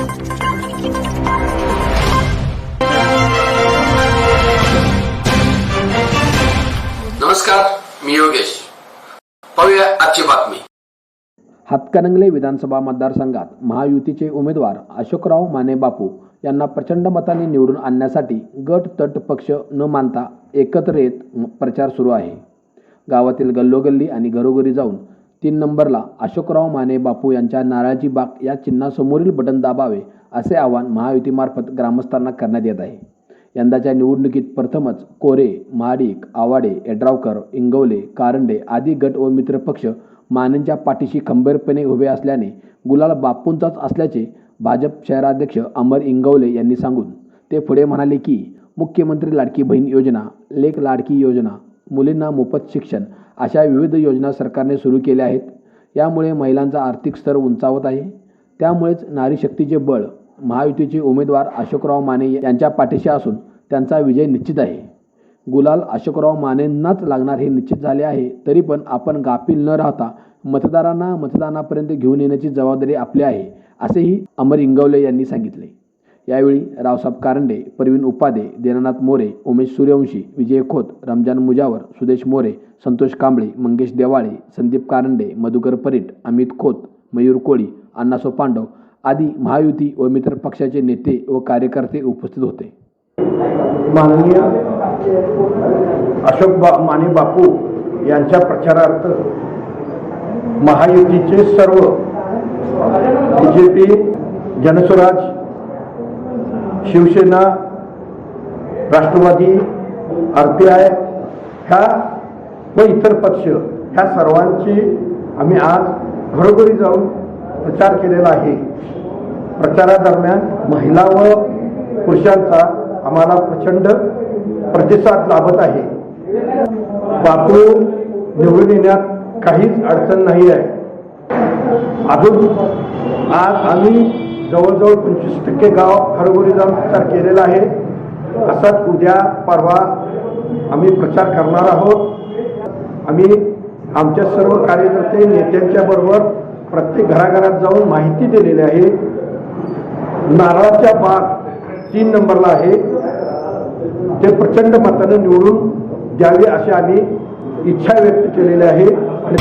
नमस्कार मी योगेश. पाहूया आजची बातमी. हातकणंगले विधानसभा मतदारसंघात महायुतीचे उमेदवार अशोकराव माने बापू यांना प्रचंड मताने निवडून आणण्यासाठी गट तट पक्ष न मानता एकत्र येत प्रचार सुरू आहे. गावातील गल्लोगल्ली आणि घरोघरी जाऊन तीन नंबरला अशोकराव माने बापू यांच्या नारळाची बाग या चिन्हासमोरील बटन दाबावे असे आवाहन महायुतीमार्फत ग्रामस्थांना करण्यात येत आहे. यंदाच्या निवडणुकीत प्रथमच कोरे महाडिक आवाडे एड्रावकर इंगवले कारंडे आदी गट व मित्रपक्ष मानेंच्या पाठीशी खंबीरपणे उभे असल्याने गुलाल बापूंचाच असल्याचे भाजप शहराध्यक्ष अमर इंगवले यांनी सांगून ते पुढे म्हणाले की मुख्यमंत्री लाडकी बहीण योजना लेख लाडकी योजना मुलींना मोफत शिक्षण अशा विविध योजना सरकारने सुरू केल्या आहेत. यामुळे महिलांचा आर्थिक स्तर उंचावत आहे. त्यामुळेच नारी शक्तीचे बळ महायुतीचे उमेदवार अशोकराव माने यांच्या पाठीशी असून त्यांचा विजय निश्चित आहे. गुलाल अशोकराव मानेंनाच लागणार हे निश्चित झाले आहे तरी पण आपण गाफील न राहता मतदारांना मतदानापर्यंत घेऊन येण्याची जबाबदारी आपली आहे असेही अमर इंगवले यांनी सांगितले. यावेळी रावसाहेब कारंडे परवीन उपाधे दीनानाथ मोरे उमेश सूर्यवंशी विजय खोत रमजान मुजावर सुदेश मोरे संतोष कांबळे मंगेश देवाळे संदीप कारंडे मधुकर परीट अमित खोत मयूर कोळी अण्णासो पांडव आदी महायुती व मित्र पक्षाचे नेते व कार्यकर्ते उपस्थित होते. माननीय अशोक बा माने बापू यांच्या प्रचारार्थ महायुतीचे सर्व B J P Janswarajya Shivsena Rashtrawadi R P I ह्या व इतर पक्ष ह्या सर्वांची आम्ही आज घरोघरी जाऊन प्रचार केलेला आहे. प्रचारादरम्यान महिला व पुरुषांचा आम्हाला प्रचंड प्रतिसाद लाभत आहे. बापू निवडून येण्यात काहीच अडचण नाही आहे अजून आज आम्ही जवळजवळ पंचवीस टक्के गाव घरोघरी जाऊन प्रचार केलेला आहे. असाच उद्या परवा आम्ही प्रचार करणार आहोत. आम्ही आमच्या सर्व कार्यकर्ते नेत्यांच्या बरोबर प्रत्येक घराघरात जाऊन माहिती दिलेली आहे. नारळाच्या बाग तीन नंबरला आहे. ते प्रचंड मताने निवडून द्यावे अशी आम्ही इच्छा व्यक्त केलेली आहे. आणि